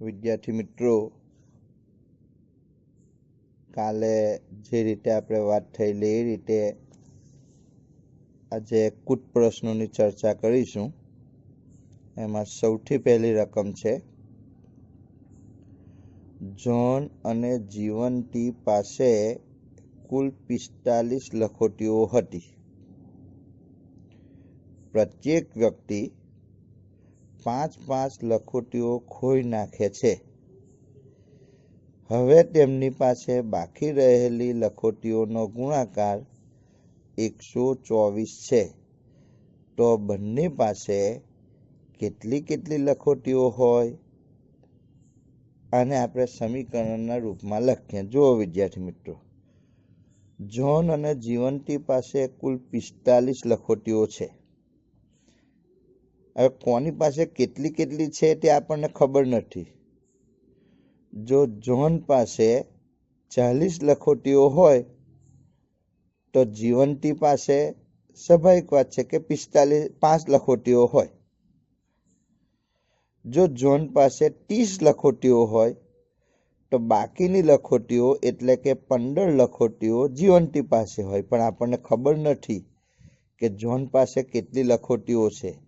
વિદ્યાર્થી મિત્રો, કાલે જે રીતે આપણે વાત થયેલી એ રીતે આજે કુટ પ્રશ્નોની ચર્ચા કરીશું. એમાં સૌથી પહેલી રકમ છે, જોન અને જીવંતી પાસે કુલ પિસ્તાલીસ લખોટીઓ હતી. પ્રત્યેક વ્યક્તિ પાંચ પાંચ લખોટીઓ ખોઈ નાખે છે. હવે તેમની પાસે બાકી રહેલી લખોટીઓનો ગુણાકાર એકસો ચોવીસ છે. તો બંને પાસે કેટલી કેટલી લખોટીઓ હોય? આને આપણે સમીકરણના રૂપમાં લખીએ. જુઓ વિદ્યાર્થી મિત્રો. જોન અને જીવંતી પાસે કુલ પિસ્તાલીસ લખોટીઓ છે. હવે કોની પાસે કેટલી કેટલી છે તે આપણને ખબર નથી. જો જોન પાસે ચાલીસ લખોટીઓ હોય, તો જીવંતી પાસે સ્વાભાવિક વાત છે કે પિસ્તાલીસ, પાંચ લખોટીઓ હોય. જો જોન પાસે ત્રીસ લખોટીઓ હોય, તો બાકીની લખોટીઓ એટલે કે પંદર લખોટીઓ જીવંતી પાસે હોય. પણ આપણને ખબર નથી કે જોન પાસે કેટલી લખોટીઓ છે.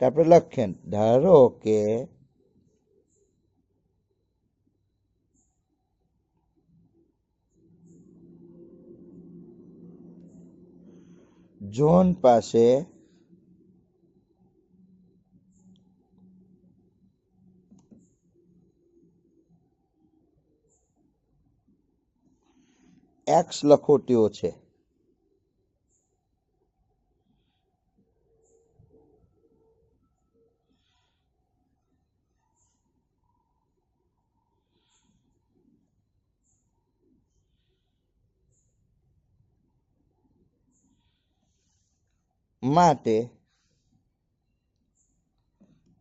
આપણે લખીએ ધારો કે જોન પાસે એક્સ લખોટીઓ છે માટે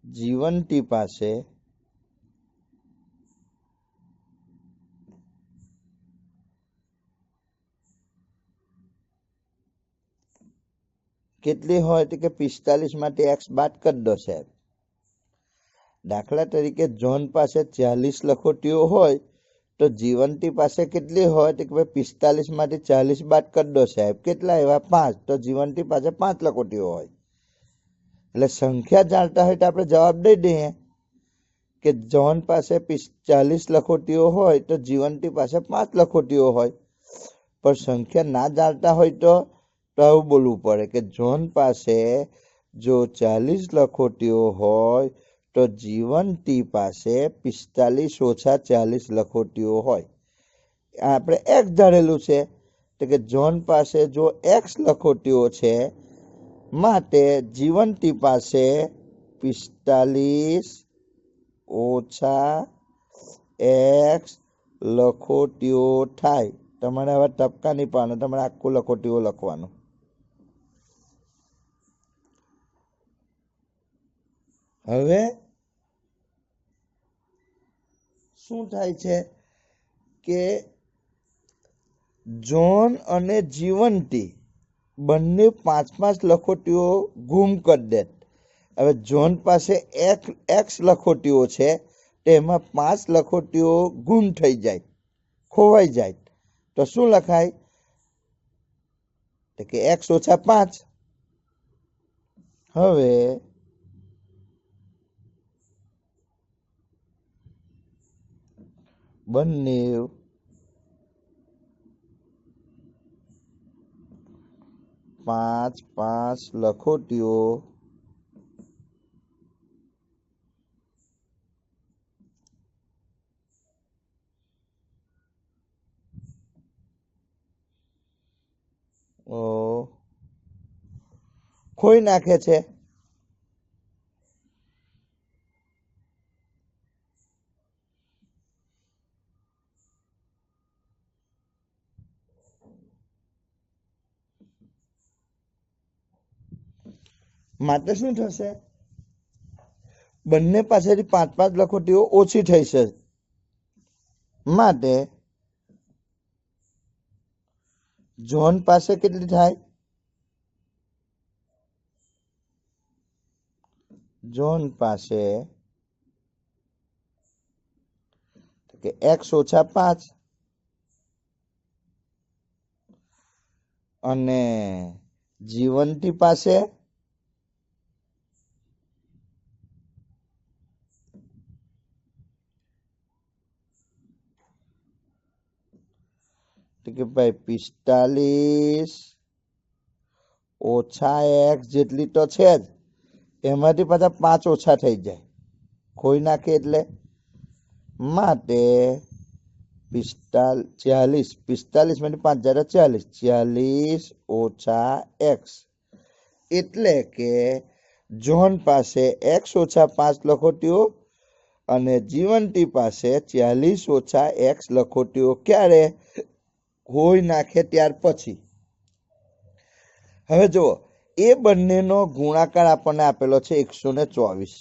જીવંતી પાસે કેટલી હોય તો કે પિસ્તાલીસ માટે એક્સ બાદ કરી દો સાહેબ. દાખલા તરીકે જોન પાસે ચાલીસ લખોટીઓ હોય તો જીવંતી પાસે કેટલી હોય તો કે ભાઈ પિસ્તાલીસમાંથી ચાલીસ બાદ કરી દો સાહેબ, કેટલા એવા? પાંચ. તો જીવંતી પાસે પાંચ લખોટીઓ હોય. એટલે સંખ્યા જાણતા હોય તો આપણે જવાબ દઈ દઈએ કે જોન પાસે ચાલીસ લખોટીઓ હોય તો જીવંતી પાસે પાંચ લખોટીઓ હોય. પણ સંખ્યા ના જાણતા હોય તો તો આવું બોલવું પડે કે જોન પાસે જો ચાલીસ લખોટીઓ હોય તો જીવંતી પાસે પિસ્તાલીસ ઓછા ચાલીસ લખોટીઓ હોય. આપણે એક્સ ધારેલું છે તો કે જોન પાસે જો એક્સ લખોટીઓ છે, માટે જીવંતી પાસે પિસ્તાલીસ ઓછા એક્સ લખોટીઓ થાય. તમારે હવે ટપકા નહીં પાડવાનું તમારે આખું લખોટીઓ લખવાનું. હવે શું થાય છે કે જોન અને જીવંતી બંને પાંચ પાંચ લખોટીઓ ગુમ કરી દે હવે જોન પાસે એક, એક્સ લખોટીઓ છે તેમાં પાંચ લખોટીઓ ગુમ થઈ જાય, ખોવાઈ જાય. તો શું લખાય? કે એક્સ ઓછા પાંચ. હવે બંને પાંચ પાંચ લખોટીઓ ખોઈ નાખે છે. માટે શું થશે? બંને પાસેથી પાંચ પાંચ લખોટીઓ ઓછી થઈ છે. માટે જોન પાસે કેટલી થાય? જોન પાસે કે એક્સ ઓછા પાંચ અને જીવંતી પાસે તો ભાઈ પિસ્તાલીસ ઓછા એક્સ જેટલી તો છે જ. એમાંથી પાછા પાંચ ઓછા થઈ જાય. ખોઈ નાખે એટલે માટે પિસ્તાલ, ચાલીસ. પિસ્તાલીસમાંથી પાંચ હજાર ચાલીસ. ચાલીસ ઓછા એક્સ એટલે કે જોન પાસે એક્સ ઓછા પાંચ લખોટીઓ અને જીવંતી પાસે ચાલીસ ઓછા એક્સ લખોટીઓ ક્યારે? હોઈ નાખે ત્યાર પછી. હવે જુઓ, એ બંનેનો ગુણાકાર આપણને આપેલો છે એકસો ને ચોવીસ.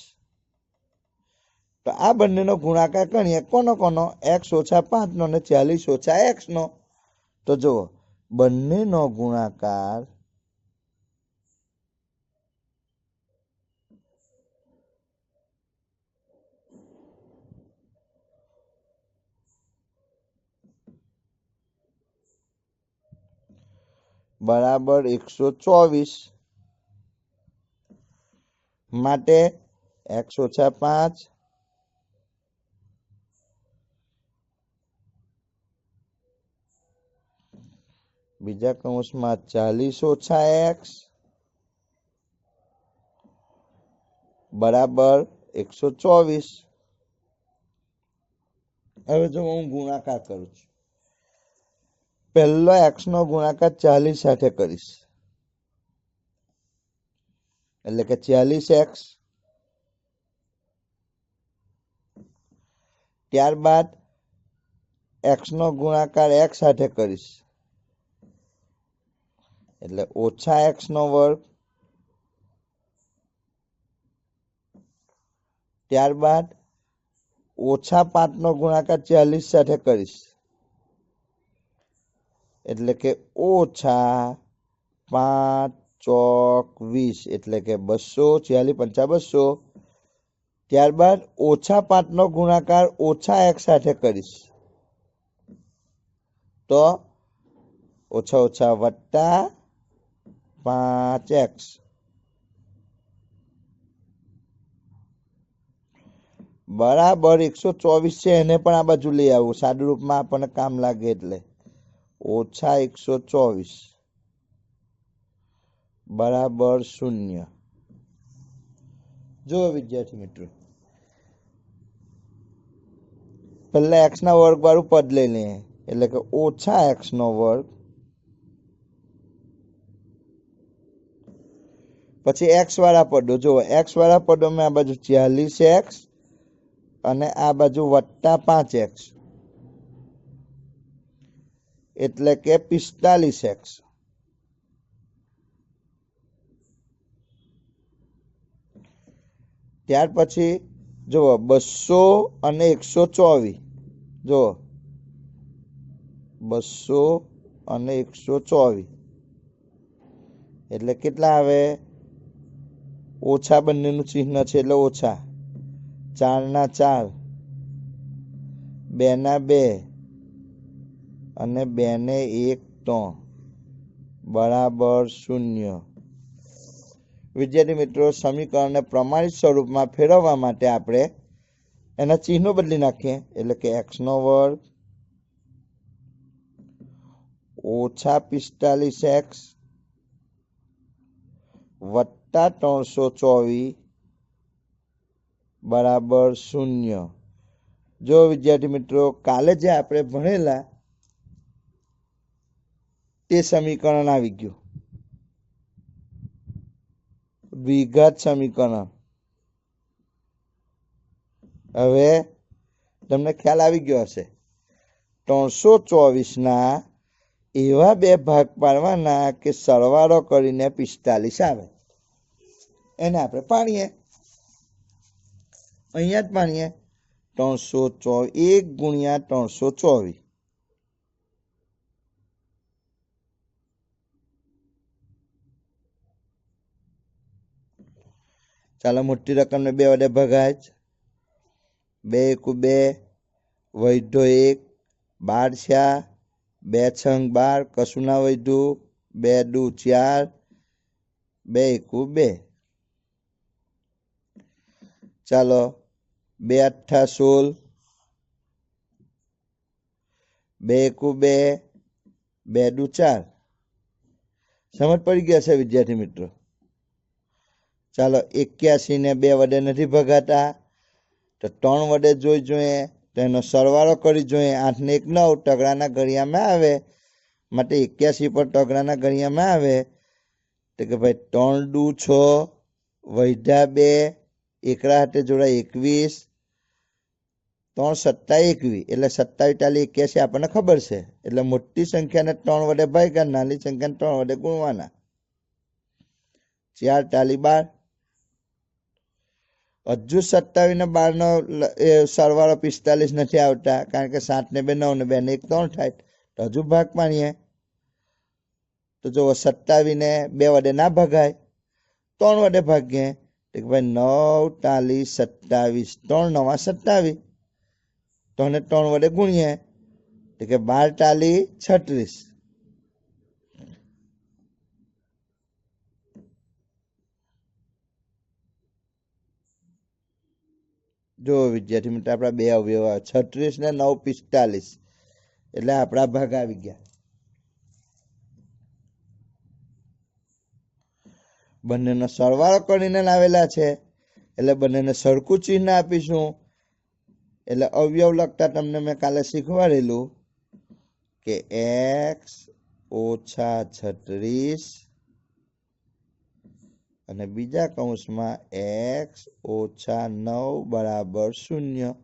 તો આ બંનેનો ગુણાકાર કરીએ કોનો કોનો? એક્સ ઓછા પાંચનો ને ચાલીસ ઓછા એક્સનો. તો જુઓ, બંનેનો ગુણાકાર બરાબર એકસો ચોવીસ. માટે એક્સ ઓછા પાંચ બીજા કૌંસમાં ચાલીસ ઓછા એક્સ બરાબર એકસો ચોવીસ. હવે જો હું ગુણાકાર કરું છું. પહેલો એક્સ નો ગુણાકાર ચાલીસ સાથે કરીશ. એટલે કે ચાલીસ એક્સ. ત્યારબાદ એક્સ નો ગુણાકાર એક્સ સાથે કરીશ. એટલે ઓછા એક્સ નો વર્ગ. ત્યારબાદ ઓછા પાંચ નો ગુણાકાર ચાલીસ સાથે કરીશ. એટલે કે ઓછા પાંચ ચોક વીસ, એટલે કે બસો છ્યાલીસ પંચા બસો. ત્યારબાદ ઓછા પાંચનો ગુણાકાર ઓછા એક સાથે કરીશ. તો ઓછા ઓછા વત્તા પાંચ એક્સ. બરાબર એકસો ચોવીસ છે, એને પણ આ બાજુ લઈ આવું. સાદુરૂપમાં આપણને કામ લાગે એટલે. ઓછા એકસો ચોવીસ. બરાબર શૂન્ય. જો વિદ્યાર્થી મિત્રો. પહેલા એક્સ ના વર્ગ વાળું પદ લઈ લઈએ એટલે કે ઓછા એક્સ નો વર્ગ. પછી એક્સ વાળા પદો. જો એક્સ વાળા પદોમાં આ બાજુ ચાલીસ એક્સ અને આ બાજુ વત્તા પાંચ એક્સ એટલે કે પિસ્તાલીસ એક્સ ત્યાર પછી, જુઓ, બસો અને એકસો ચોવીસ. જુઓ, બસો અને એકસો ચોવીસ. એટલે કેટલા આવે? ઓછા બંનેનું ચિહ્ન છે એટલે ઓછા. ચારના ચાર. બેના બે. અને બેને એક ત્રણ. બરાબર શૂન્ય. વિદ્યાર્થી મિત્રો, સમીકરણને પ્રમાણિત સ્વરૂપમાં ફેરવવા માટે આપણે એના ચિહ્નો બદલી નાખીએ. એટલે કે એક્સનો વર્ગ ઓછા પિસ્તાલીસ એક્સ વત્તા ત્રણસો ચોવીસ બરાબર શૂન્ય. જો વિદ્યાર્થી મિત્રો, કાલે જે આપણે ભણેલા તે સમીકરણ આવી ગયું. દ્વિઘાત સમીકરણ. હવે તમને ખ્યાલ આવી ગયો હશે. ત્રણસો ચોવીસના એવા બે ભાગ પાડવાના કે સરવાળો કરીને પિસ્તાલીસ આવે. એને આપણે પાણીએ અહીંયા જ પાણીએ ત્રણસો ચો એક ગુણ્યા ત્રણસો ચોવીસ. ચાલો મોટી રકમને બે વડે ભગાય બે એકુ બે, વૈધો એક, બાર છા બે છંગ બાર કશું ના બે દુ ચાર, બે એકુ બે. ચાલો, બે અઠ્ઠા સોળ, બે એકુ બે બે દુ ચાર. સમજ પડી ગયા છે વિદ્યાર્થી મિત્રો? ચાલો એક્યાસી ને બે વડે નથી ભગાતા. તો ત્રણ વડે જોઈ જોઈએ તો એનો સરવાળો કરી જોઈએ આઠને એક નવ ટગડાના ઘડિયામાં આવે. માટે એક્યાસી પર ટગડાના ઘડિયામાં આવે. તો કે ભાઈ ત્રણ દુ છ વૈધા બે એકડા હાથે જોડાય એકવીસ. ત્રણ સત્તા એકવીસ એટલે સત્તાવીસ ટાલી એક્યાસી આપણને ખબર છે. એટલે મોટી સંખ્યાને ત્રણ વડે ભાગ્યા, નાની સંખ્યાને ત્રણ વડે ગુણવાના. ચાર ટાલી બાર હજુ સત્તાવીસ ને બાર નો એ સરવાળો પિસ્તાલીસ નથી આવતા, કારણ કે સાત ને બે, નવ ને બે ને એક ત્રણ થાય. તો હજુ ભાગ પાણીએ તો જો સત્તાવીસ ને બે વડે ના ભગાય, ત્રણ વડે ભાગીએ, તો કે ભાઈ નવ તાલીસ સત્તાવીસ, ત્રણ નવા સત્તાવીસ. ત્રણે ત્રણ વડે ગુણીએ, તો કે બાર તાલી છત્રીસ. જો વિદ્યાર્થી મિત્રો, આપણા બે અવયવ છત્રીસ ને નવ પિસ્તાલીસ. એટલે આપણા ભાગ આવી ગયા. બંનેનો સરવાળો કરીને લાવેલા છે. એટલે બંનેને સરખું ચિહ્ન આપીશું. એટલે અવયવ લખતા તમને મેં કાલે શીખવાડેલું કે એક્સ ઓછા છત્રીસ અને બીજા કૌંસમાં એક્સ ઓછા નવ બરાબર શૂન્ય.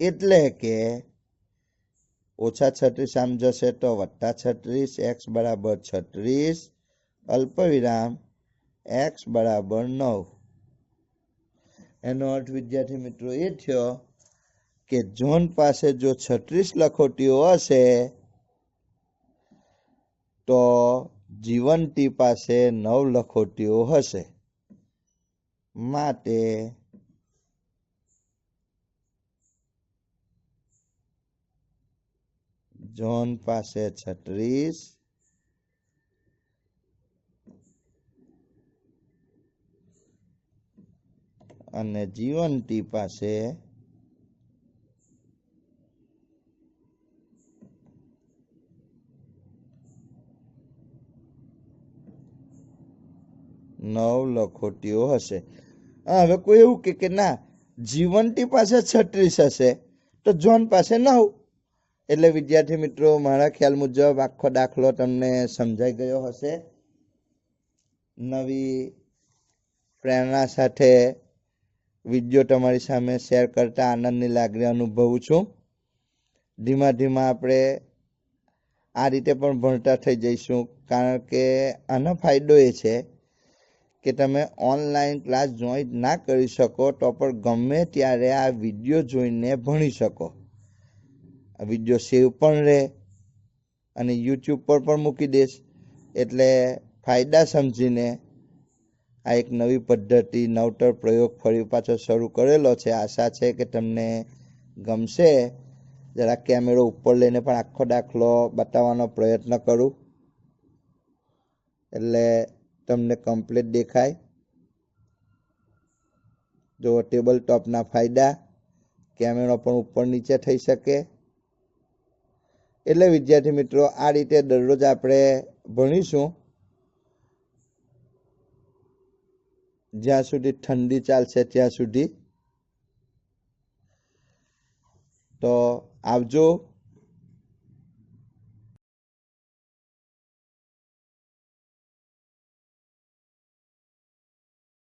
એટલે કે ઓછા છત્રીસ આમ જશે તો વત્તા છત્રીસ એક્સ બરાબર છત્રીસ, અલ્પવિરામ એક્સ બરાબર નવ. એનો અર્થ, વિદ્યાર્થી મિત્રો, એ થયો કે જોન પાસે જો છત્રીસ લખોટીઓ હશે, તો જીવંતી પાસે નવ લખોટીઓ હશે. માટે જોન પાસે છત્રીસ. અને જીવંતી પાસે નવ લખોટીઓ હશે. હવે કોઈ એવું કે કે ના, જીવંતી પાસે છત્રીસ હશે, તો જોન પાસે નવ. એટલે વિદ્યાર્થી મિત્રો, મારા ખ્યાલ મુજબ આખો દાખલો તમને સમજાઈ ગયો હશે. નવી પ્રેરણા સાથે વીડિયો તમારી સામે શેર કરતા આનંદની લાગણી અનુભવું છું. ધીમા ધીમા આપણે આ રીતે પણ ભણતા થઈ જઈશું, કારણ કે આનો ફાયદો એ છે કે તમે ઓનલાઈન ક્લાસ જોઈન ના કરી શકો તો પણ ગમે ત્યારે આ વીડિયો જોઈને ભણી શકો. આ વીડિયો સેવ પણ રહે અને યુટ્યુબ પર પણ મૂકી દઈશ. એટલે ફાયદા સમજીને આ એક નવી પદ્ધતિ, નવતર પ્રયોગ ફરી પાછો શરૂ કરેલો છે. આશા છે કે તમને ગમશે. જરા કેમેરો ઉપર લઈને પણ આખો દાખલો બતાવવાનો પ્રયત્ન કરું. એટલે તમને કમ્પ્લીટ દેખાય. જો ટેબલ ટોપના ફાયદા કેમેરો પણ ઉપર નીચે થઈ શકે. એટલે વિદ્યાર્થી મિત્રો, આ રીતે દરરોજ આપણે ભણીશું. જ્યાં સુધી ઠંડી ચાલશે ત્યાં સુધી. તો આવજો.